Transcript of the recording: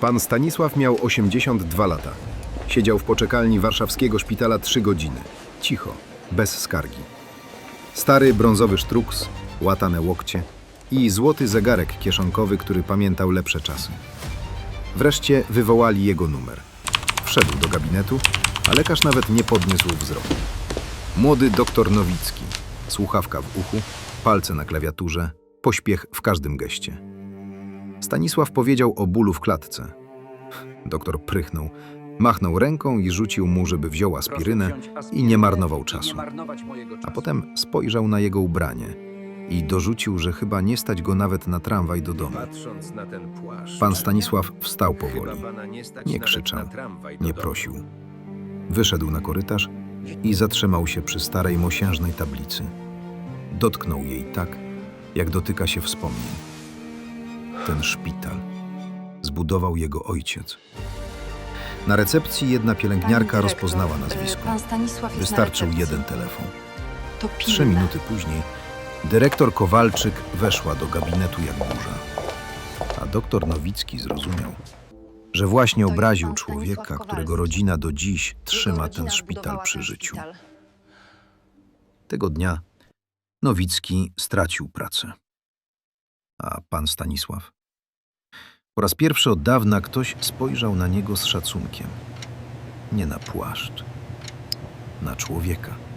Pan Stanisław miał 82 lata. Siedział w poczekalni warszawskiego szpitala 3 godziny. Cicho, bez skargi. Stary brązowy sztruks, łatane łokcie i złoty zegarek kieszonkowy, który pamiętał lepsze czasy. Wreszcie wywołali jego numer. Wszedł do gabinetu, a lekarz nawet nie podniósł wzroku. Młody doktor Nowicki, słuchawka w uchu, palce na klawiaturze, pośpiech w każdym geście. Stanisław powiedział o bólu w klatce. Doktor prychnął, machnął ręką i rzucił mu, żeby wziął aspirynę i nie marnował czasu. A potem spojrzał na jego ubranie i dorzucił, że chyba nie stać go nawet na tramwaj do domu. Pan Stanisław wstał powoli. nie, krzyczał, nie prosił. Wyszedł na korytarz i zatrzymał się przy starej mosiężnej tablicy. Dotknął jej tak, jak dotyka się wspomnień. Ten szpital zbudował jego ojciec. Na recepcji jedna pielęgniarka rozpoznała nazwisko. e, Pan Stanisław jest Wystarczył na recepcji. jeden telefon. To Trzy minuty później dyrektor Kowalczyk weszła do gabinetu jak burza. A doktor Nowicki zrozumiał, że właśnie To jest obraził pan człowieka, którego rodzina do dziś trzyma rodzina ten szpital przy ten życiu. szpital. Tego dnia Nowicki stracił pracę. A pan Stanisław? Po raz pierwszy od dawna ktoś spojrzał na niego z szacunkiem. Nie na płaszcz, na człowieka.